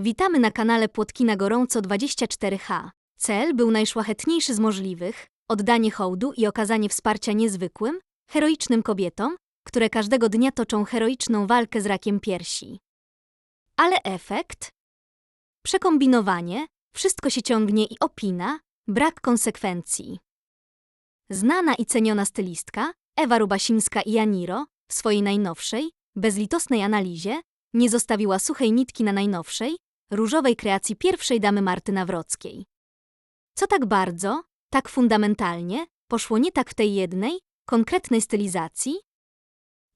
Witamy na kanale Płotki na Gorąco 24H. Cel był najszlachetniejszy z możliwych oddanie hołdu i okazanie wsparcia niezwykłym, heroicznym kobietom, które każdego dnia toczą heroiczną walkę z rakiem piersi. Ale efekt? Przekombinowanie, wszystko się ciągnie i opina, brak konsekwencji. Znana i ceniona stylistka Ewa Rubasińska i Janiro w swojej najnowszej, bezlitosnej analizie nie zostawiła suchej nitki na najnowszej, różowej kreacji pierwszej damy Marty Nawrockiej. Co tak bardzo, tak fundamentalnie poszło nie tak w tej jednej, konkretnej stylizacji?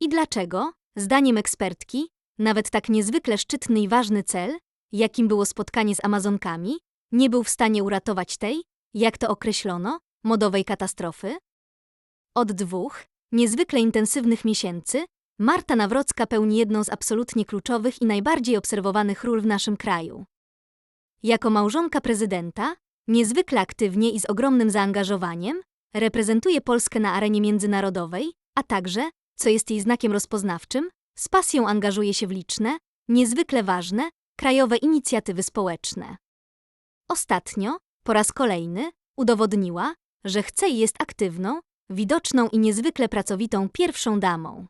I dlaczego, zdaniem ekspertki, nawet tak niezwykle szczytny i ważny cel, jakim było spotkanie z Amazonkami, nie był w stanie uratować tej, jak to określono, modowej katastrofy? Od dwóch, niezwykle intensywnych miesięcy, Marta Nawrocka pełni jedną z absolutnie kluczowych i najbardziej obserwowanych ról w naszym kraju. Jako małżonka prezydenta, niezwykle aktywnie i z ogromnym zaangażowaniem, reprezentuje Polskę na arenie międzynarodowej, a także, co jest jej znakiem rozpoznawczym, z pasją angażuje się w liczne, niezwykle ważne, krajowe inicjatywy społeczne. Ostatnio, po raz kolejny, udowodniła, że chce i jest aktywną, widoczną i niezwykle pracowitą pierwszą damą.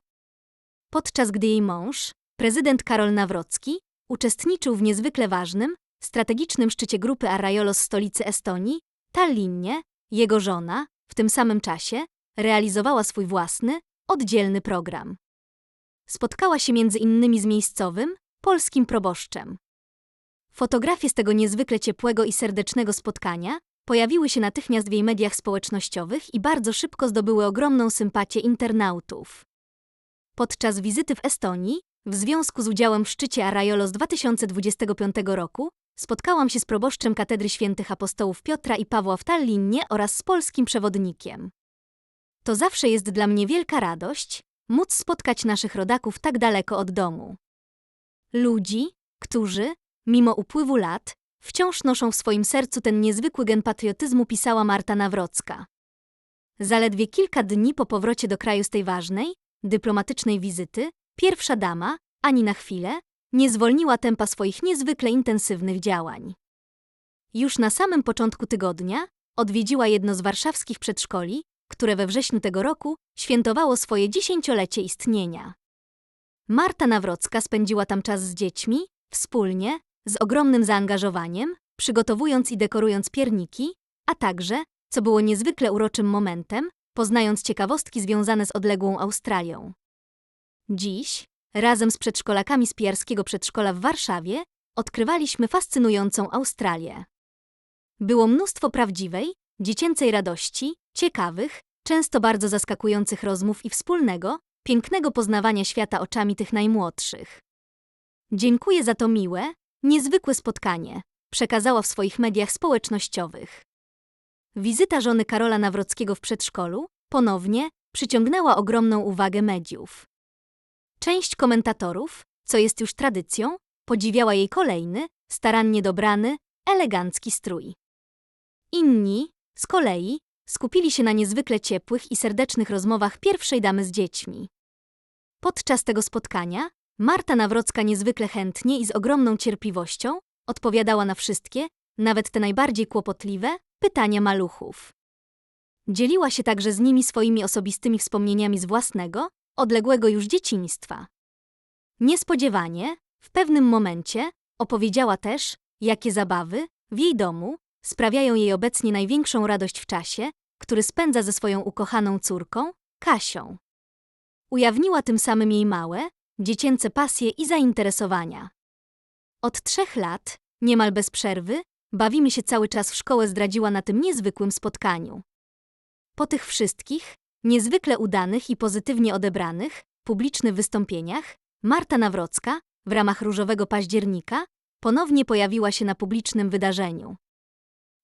Podczas gdy jej mąż, prezydent Karol Nawrocki, uczestniczył w niezwykle ważnym, strategicznym szczycie grupy Arrajolos stolicy Estonii, Tallinnie, jego żona, w tym samym czasie, realizowała swój własny, oddzielny program. Spotkała się między innymi z miejscowym, polskim proboszczem. Fotografie z tego niezwykle ciepłego i serdecznego spotkania pojawiły się natychmiast w jej mediach społecznościowych i bardzo szybko zdobyły ogromną sympatię internautów. Podczas wizyty w Estonii, w związku z udziałem w szczycie Arajolos 2025 roku, spotkałam się z proboszczem Katedry Świętych Apostołów Piotra i Pawła w Tallinnie oraz z polskim przewodnikiem. To zawsze jest dla mnie wielka radość, móc spotkać naszych rodaków tak daleko od domu. Ludzi, którzy, mimo upływu lat, wciąż noszą w swoim sercu ten niezwykły gen patriotyzmu, pisała Marta Nawrocka. Zaledwie kilka dni po powrocie do kraju z tej ważnej, dyplomatycznej wizyty, pierwsza dama, ani na chwilę, nie zwolniła tempa swoich niezwykle intensywnych działań. Już na samym początku tygodnia odwiedziła jedno z warszawskich przedszkoli, które we wrześniu tego roku świętowało swoje dziesięciolecie istnienia. Marta Nawrocka spędziła tam czas z dziećmi, wspólnie, z ogromnym zaangażowaniem, przygotowując i dekorując pierniki, a także, co było niezwykle uroczym momentem, poznając ciekawostki związane z odległą Australią. Dziś, razem z przedszkolakami z pijarskiego przedszkola w Warszawie, odkrywaliśmy fascynującą Australię. Było mnóstwo prawdziwej, dziecięcej radości, ciekawych, często bardzo zaskakujących rozmów i wspólnego, pięknego poznawania świata oczami tych najmłodszych. Dziękuję za to miłe, niezwykłe spotkanie, przekazała w swoich mediach społecznościowych. Wizyta żony Karola Nawrockiego w przedszkolu ponownie przyciągnęła ogromną uwagę mediów. Część komentatorów, co jest już tradycją, podziwiała jej kolejny, starannie dobrany, elegancki strój. Inni, z kolei, skupili się na niezwykle ciepłych i serdecznych rozmowach pierwszej damy z dziećmi. Podczas tego spotkania Marta Nawrocka niezwykle chętnie i z ogromną cierpliwością odpowiadała na wszystkie, nawet te najbardziej kłopotliwe, pytania maluchów. Dzieliła się także z nimi swoimi osobistymi wspomnieniami z własnego, odległego już dzieciństwa. Niespodziewanie, w pewnym momencie, opowiedziała też, jakie zabawy, w jej domu, sprawiają jej obecnie największą radość w czasie, który spędza ze swoją ukochaną córką, Kasią. Ujawniła tym samym jej małe, dziecięce pasje i zainteresowania. Od trzech lat, niemal bez przerwy, bawimy się cały czas w szkołę zdradziła na tym niezwykłym spotkaniu. Po tych wszystkich, niezwykle udanych i pozytywnie odebranych, publicznych wystąpieniach, Marta Nawrocka, w ramach Różowego Października, ponownie pojawiła się na publicznym wydarzeniu.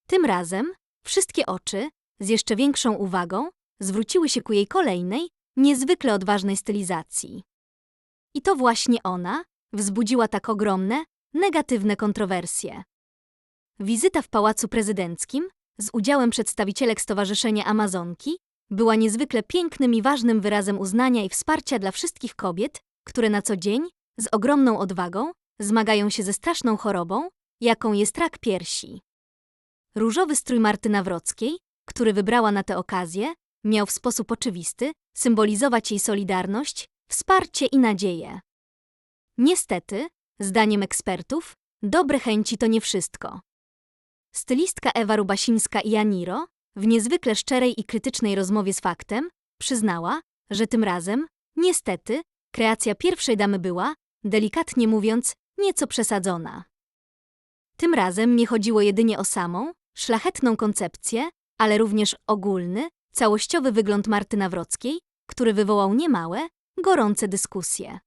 Tym razem wszystkie oczy, z jeszcze większą uwagą, zwróciły się ku jej kolejnej, niezwykle odważnej stylizacji. I to właśnie ona wzbudziła tak ogromne, negatywne kontrowersje. Wizyta w Pałacu Prezydenckim z udziałem przedstawicielek Stowarzyszenia Amazonki była niezwykle pięknym i ważnym wyrazem uznania i wsparcia dla wszystkich kobiet, które na co dzień, z ogromną odwagą, zmagają się ze straszną chorobą, jaką jest rak piersi. Różowy strój Marty Nawrockiej, który wybrała na tę okazję, miał w sposób oczywisty symbolizować jej solidarność, wsparcie i nadzieję. Niestety, zdaniem ekspertów, dobre chęci to nie wszystko. Stylistka Ewa Rubasińska i Janiro, w niezwykle szczerej i krytycznej rozmowie z faktem, przyznała, że tym razem, niestety, kreacja pierwszej damy była, delikatnie mówiąc, nieco przesadzona. Tym razem nie chodziło jedynie o samą, szlachetną koncepcję, ale również ogólny, całościowy wygląd Marty Nawrockiej, który wywołał niemałe, gorące dyskusje.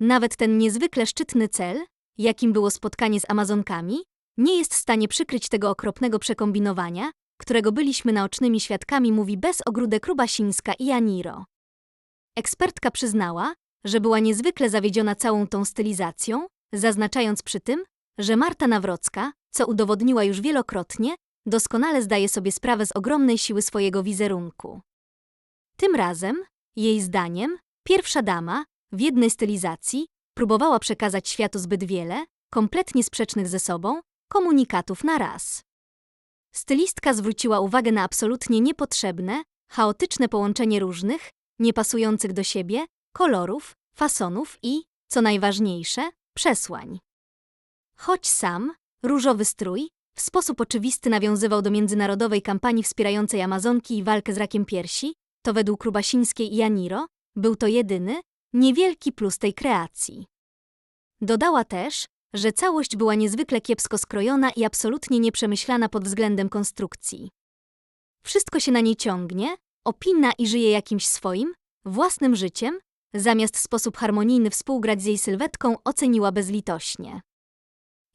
Nawet ten niezwykle szczytny cel, jakim było spotkanie z Amazonkami, nie jest w stanie przykryć tego okropnego przekombinowania, którego byliśmy naocznymi świadkami, mówi bez ogródek Rubasińska i Janiro. Ekspertka przyznała, że była niezwykle zawiedziona całą tą stylizacją, zaznaczając przy tym, że Marta Nawrocka, co udowodniła już wielokrotnie, doskonale zdaje sobie sprawę z ogromnej siły swojego wizerunku. Tym razem, jej zdaniem, pierwsza dama, w jednej stylizacji, próbowała przekazać światu zbyt wiele, kompletnie sprzecznych ze sobą, komunikatów na raz. Stylistka zwróciła uwagę na absolutnie niepotrzebne, chaotyczne połączenie różnych, niepasujących do siebie, kolorów, fasonów i, co najważniejsze, przesłań. Choć sam, różowy strój, w sposób oczywisty nawiązywał do międzynarodowej kampanii wspierającej Amazonki i walkę z rakiem piersi, to według Rubasińskiej i Janiro był to jedyny, niewielki plus tej kreacji. Dodała też, że całość była niezwykle kiepsko skrojona i absolutnie nieprzemyślana pod względem konstrukcji. Wszystko się na niej ciągnie, opina i żyje jakimś swoim, własnym życiem, zamiast w sposób harmonijny współgrać z jej sylwetką oceniła bezlitośnie.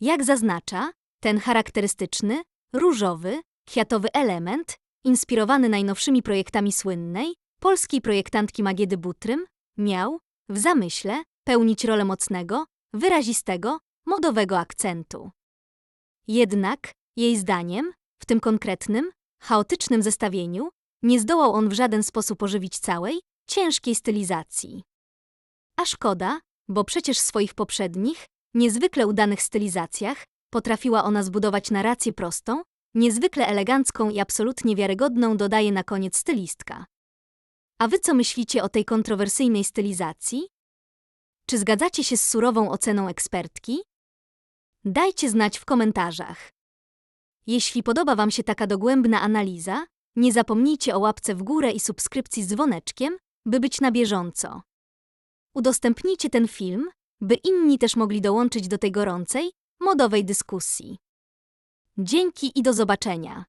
Jak zaznacza, ten charakterystyczny, różowy, kwiatowy element, inspirowany najnowszymi projektami słynnej, polskiej projektantki Magiedy Butrym, miał, w zamyśle, pełnić rolę mocnego, wyrazistego, modowego akcentu. Jednak, jej zdaniem, w tym konkretnym, chaotycznym zestawieniu, nie zdołał on w żaden sposób ożywić całej, ciężkiej stylizacji. A szkoda, bo przecież w swoich poprzednich, niezwykle udanych stylizacjach potrafiła ona zbudować narrację prostą, niezwykle elegancką i absolutnie wiarygodną, dodaje na koniec stylistka. A wy co myślicie o tej kontrowersyjnej stylizacji? Czy zgadzacie się z surową oceną ekspertki? Dajcie znać w komentarzach. Jeśli podoba Wam się taka dogłębna analiza, nie zapomnijcie o łapce w górę i subskrypcji z dzwoneczkiem, by być na bieżąco. Udostępnijcie ten film, by inni też mogli dołączyć do tej gorącej, modowej dyskusji. Dzięki i do zobaczenia.